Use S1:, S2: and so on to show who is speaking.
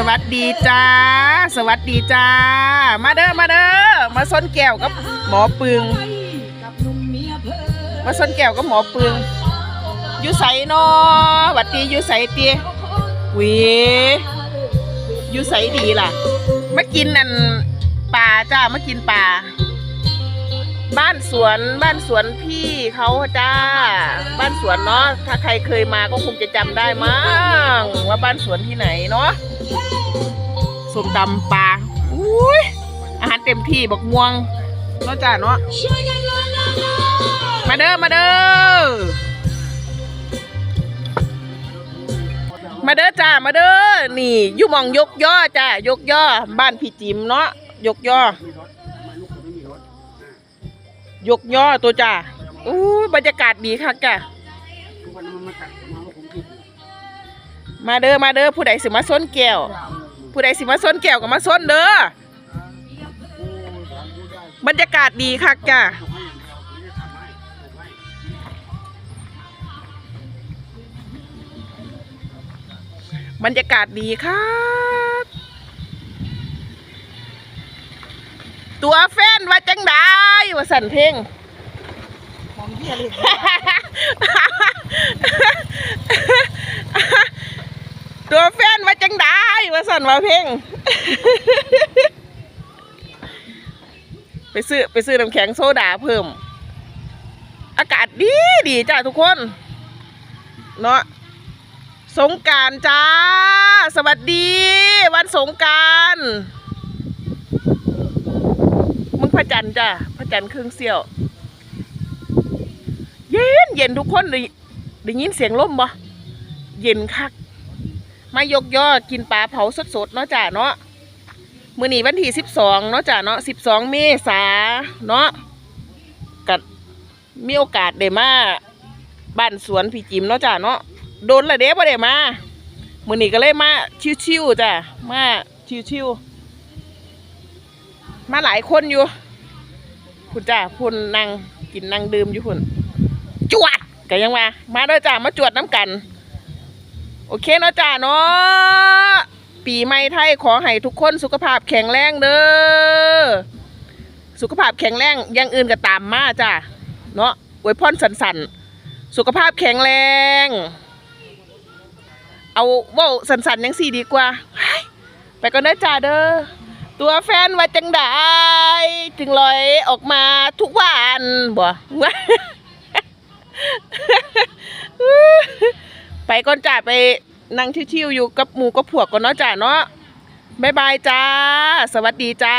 S1: สวัสดีจ้า สวัสดีจ้า มาเด้อมาเด้อมาส้นแก้วกับหมอปึง มาส้นแก้วกับหมอปึงอยู่ใสนอหวัดดีอยู่ใสเตียหวีอยู่ใสดีล่ะมากินนั่นป่าจ้ามากินป่า บ้านสวนบ้านสวนพี่เขาจ้า บ้านสวนเนาะถ้าใครเคยมาก็คงจะจำได้มั้ง บ้านสวนที่ไหนเนาะส้มตำปลาอุ้ยอาหารเต็มที่บักม่วงเนาะจ้าเนาะมาเด้อมาเด้อมาเด้อจ้ามาเด้อนี่อยู่มองยกย่อจ้ายกย่อบ้านพี่จิมเนาะยกย่อยกย่อตัวจ้าอู้บรรยากาศดีค่ะจ้ะ มาเด้อมาเด้อผู้ใดสิมาส้นแก้วผู้ใดสิมาส้นแก้วก็มาส้นเด้อบรรยากาศดีค่ะจ้ะบรรยากาศดีครับตัวแฟนว่าจังได้ว่าสั่นเพลง
S2: ของเฮียเลย
S1: ตัวแฟนว่าจังได้ ว่าเพลงไปซื้อไปซื้อน้ำแข็งโซดาเพิ่ม อากาศดีดีจ้าทุกคน เนาะสงการจ้า สวัสดี วันสงการมึงพระจันทร์จ้าพระจันทร์ครึ่งเสี้ยว เย็นเย็นทุกคนได้ได้ยินเสียงลมบ่เย็นคัก มายกยอกินปลาเผาสดๆเนาะจ้าเนาะมื้อนีวันที่สิบสองเนาะจ้าเนาะสิบสองเมษาเนาะกัดมีโอกาสได้มาบ้านสวนพี่จิมเนาะจ้าเนาะโดนละเด้บ่ได้มามื้อนีก็เลยมาชิวๆจ้ามาชิวๆมาหลายคนอยู่คุณจ้าพุ่นนั่งกินนั่งดื่มอยู่พุ่นจวดก็ยังมามาเด้อจ้ามาจวดน้ำกัน โอเคเนาะจ้าเนาะปีใหม่ไทยขอให้ทุกคนสุขภาพแข็งแรงเด้อสุขภาพแข็งแรงอยังอื่นก็ตามมาจ้าเนาะอวยพรสันสันสุขภาพแข็งแรง เอาว่าสันสันยังสี่ดีกว่า ไปก่อนเด้อจ้าเด้อตัวแฟนว่าจังได้จึงลอยออกมาทุกวันบ่ ไปก่อนจ้าไปนั่งชิวๆอยู่กับหมูกับพวกก่อนเนาะจ้าเนาะบ๊ายบายจ้า สวัสดีจ้า